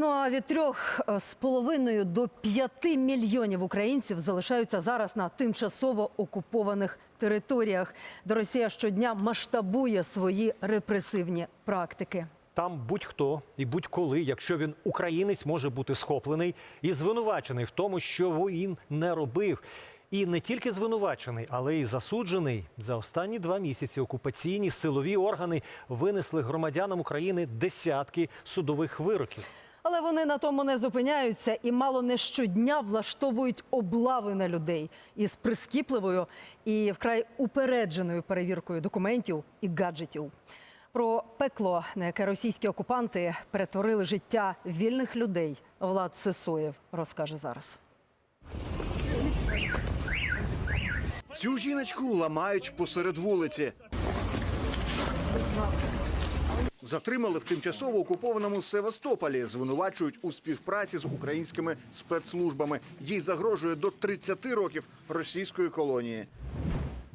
Ну а від трьох е, з половиною до п'яти мільйонів українців залишаються зараз на тимчасово окупованих територіях, де Росія щодня масштабує свої репресивні практики. Там будь-хто і будь-коли, якщо він українець, може бути схоплений і звинувачений в тому, що він не робив. І не тільки звинувачений, але й засуджений. За останні два місяці окупаційні силові органи винесли громадянам України десятки судових вироків. Але вони на тому не зупиняються і мало не щодня влаштовують облави на людей із прискіпливою і вкрай упередженою перевіркою документів і гаджетів. Про пекло, на яке російські окупанти перетворили життя вільних людей, Влад Сисоєв розкаже зараз. Цю жіночку ламають посеред вулиці. Затримали в тимчасово окупованому Севастополі. Звинувачують у співпраці з українськими спецслужбами. Їй загрожує до 30 років російської колонії.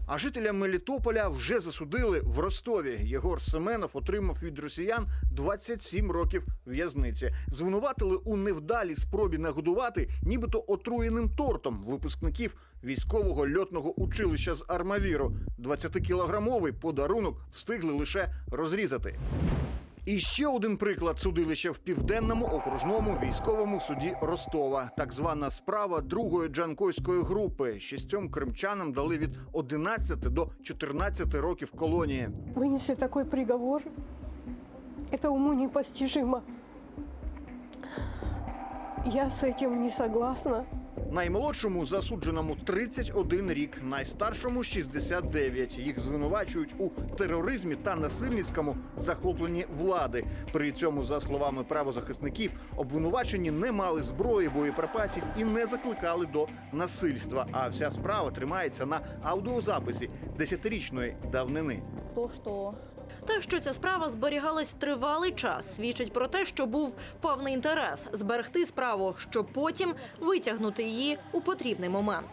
А жителя Мелітополя вже засудили в Ростові. Єгор Семенов отримав від росіян 27 років в'язниці. Звинуватили у невдалій спробі нагодувати, нібито отруєним тортом випускників військового льотного училища з Армавіру. 20-кілограмовий подарунок встигли лише розрізати. І ще один приклад судилища в південному окружному військовому суді Ростова. Так звана справа другої джанкойської групи. Шістьом кримчанам дали від 11 до 14 років колонії. вынесли такой приговор. Это уму непостижимо. Я с этим не согласна. Наймолодшому засудженому 31 рік, найстаршому 69. Їх звинувачують у тероризмі та насильницькому захопленні влади. При цьому, за словами правозахисників, обвинувачені не мали зброї, боєприпасів і не закликали до насильства. А вся справа тримається на аудіозаписі десятирічної давнини. То, что Те, що ця справа зберігалась тривалий час, свідчить про те, що був певний інтерес зберегти справу, щоб потім витягнути її у потрібний момент.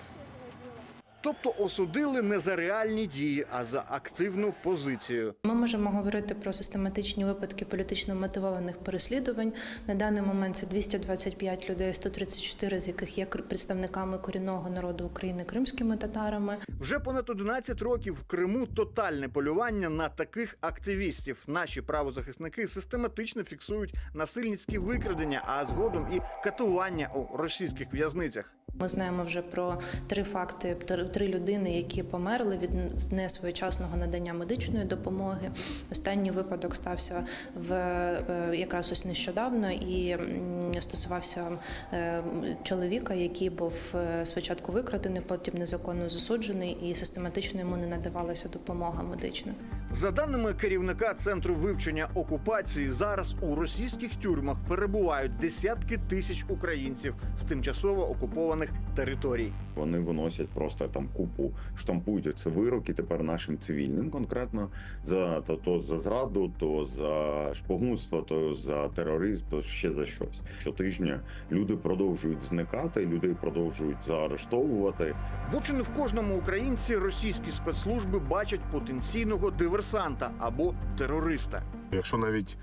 Тобто осудили не за реальні дії, а за активну позицію. Ми можемо говорити про систематичні випадки політично мотивованих переслідувань. На даний момент це 225 людей, 134 з яких є представниками корінного народу України кримськими татарами. Вже понад 11 років в Криму тотальне полювання на таких активістів. Наші правозахисники систематично фіксують насильницькі викрадення, а згодом і катування у російських в'язницях. Ми знаємо вже про три факти: три людини, які померли від несвоєчасного надання медичної допомоги. Останній випадок стався в е, якраз ось нещодавно і стосувався е, чоловіка, який був е, спочатку викрадений, потім незаконно засуджений, і систематично йому не надавалася допомога медична. За даними керівника центру вивчення окупації, зараз у російських тюрмах перебувають десятки тисяч українців з тимчасово окупованих територій. Вони виносять просто там купу, штампують ці вироки тепер нашим цивільним, конкретно за то, то за зраду, то за шпигунство, то за тероризм, то ще за щось. Щотижня люди продовжують зникати, людей продовжують заарештовувати. Не в кожному українці російські спецслужби бачать потенційного диверсанта або терориста. Якщо навіть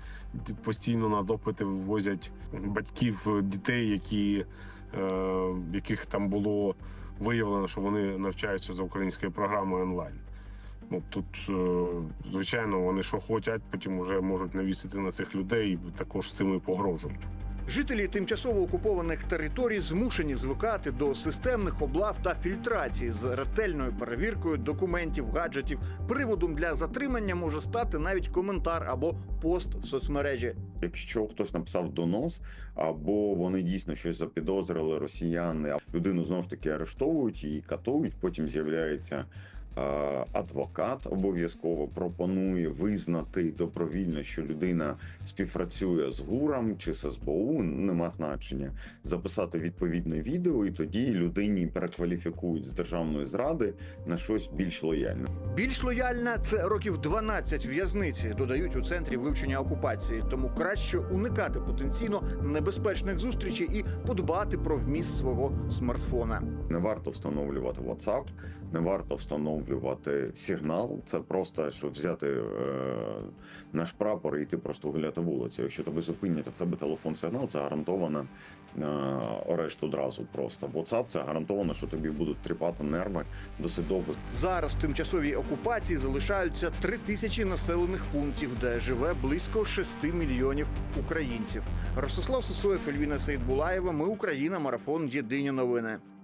постійно на допити ввозять батьків дітей, які, яких там було виявлено, що вони навчаються за українською програмою онлайн. Ну тут, е, звичайно, вони що хочуть, потім вже можуть навісити на цих людей і також цим і погрожують. Жителі тимчасово окупованих територій змушені звикати до системних облав та фільтрації з ретельною перевіркою документів, гаджетів. Приводом для затримання може стати навіть коментар або пост в соцмережі. Якщо хтось написав донос, або вони дійсно щось запідозрили росіяни, а людину знову ж таки арештовують і катують. Потім з'являється адвокат, обов'язково пропонує визнати добровільно, що людина співпрацює з ГУРом чи з СБУ, нема значення, записати відповідне відео, і тоді людині перекваліфікують з державної зради на щось більш лояльне. Більш лояльна це років 12 в'язниці, додають у центрі вивчення окупації. Тому краще уникати потенційно небезпечних зустрічей і подбати про вміст свого смартфона. Не варто встановлювати WhatsApp, не варто встановлювати сигнал. Це просто щоб взяти е, наш прапор і йти просто гуляти вулицю. Якщо тебе зупинять, в тебе телефон сигнал, це гарантовано е, арешт одразу. Просто WhatsApp це гарантовано, що тобі будуть тріпати нерви досить довго. Зараз в тимчасовій окупації залишаються три тисячі населених пунктів, де живе близько 6 мільйонів українців. Ростислав Сосоєв, Ельвіна Сейдбулаєва. Ми Україна. Марафон. Єдині новини.